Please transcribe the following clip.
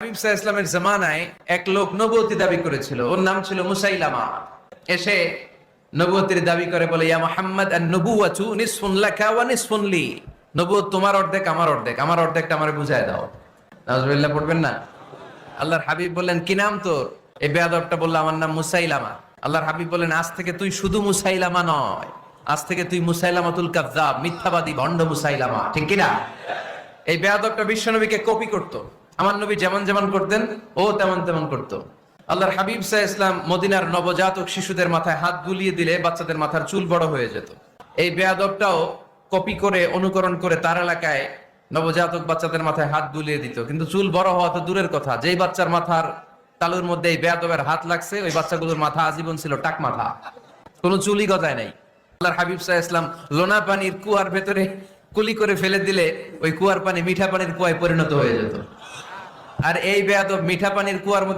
হাবিব ইসলামের জামানায় এক লোক নবতী দাবি করেছিল। ওর নাম ছিল মুসাইলামা। এসে নবতির দাবি করে বলে, ইয়া মোহাম্মদ তোমার অর্ধেক, আমার অর্ধেক, আমার অর্ধেকটা দাও। পড়বেন না? আল্লাহর হাবিব বললেন, কি নাম তোর? এই বেয়াদবটা বলল, আমার নাম মুসাইলামা। আল্লাহর হাবিব বললেন, আজ থেকে তুই শুধু মুসাইলামা নয়, আজ থেকে তুই মুসাইলামাতুল কাযযাব, মিথ্যাবাদী, ভণ্ড মুসাইলামা। ঠিক কিনা? এই বেয়াদবটা বিশ্বনবীকে কপি করত। আমার নবী যেমন যেমন করতেন, ও তেমন তেমন করত। আল্লাহর হাবিব সাহ ইসলাম মদিনার নবজাতক শিশুদের মাথায় হাত বুলিয়ে দিলে বাচ্চাদের মাথার চুল বড় হয়ে যেত। এই বেয়াদবটাও কপি করে, অনুকরণ করে তার এলাকায় নবজাতক বাচ্চাদের মাথায় হাত বুলিয়ে দিত। কিন্তু চুল বড় হওয়া তো দূরের কথা। যেই বাচ্চার মাথার তালুর মধ্যে এই বেয়াদবের হাত লাগছে, ওই বাচ্চাগুলোর মাথা আজীবন ছিল টাক মাথা। কোনো চুলই গজায় নাই। আল্লাহর হাবিব সাহ ইসলাম লোনা পানির কুয়ার ভেতরে কুলি করে ফেলে দিলে ওই কুয়ার পানি মিঠা পানির কুয়ায় পরিণত হয়ে যেত। আর এই বেয়াদব মিঠা পানির কুয়ার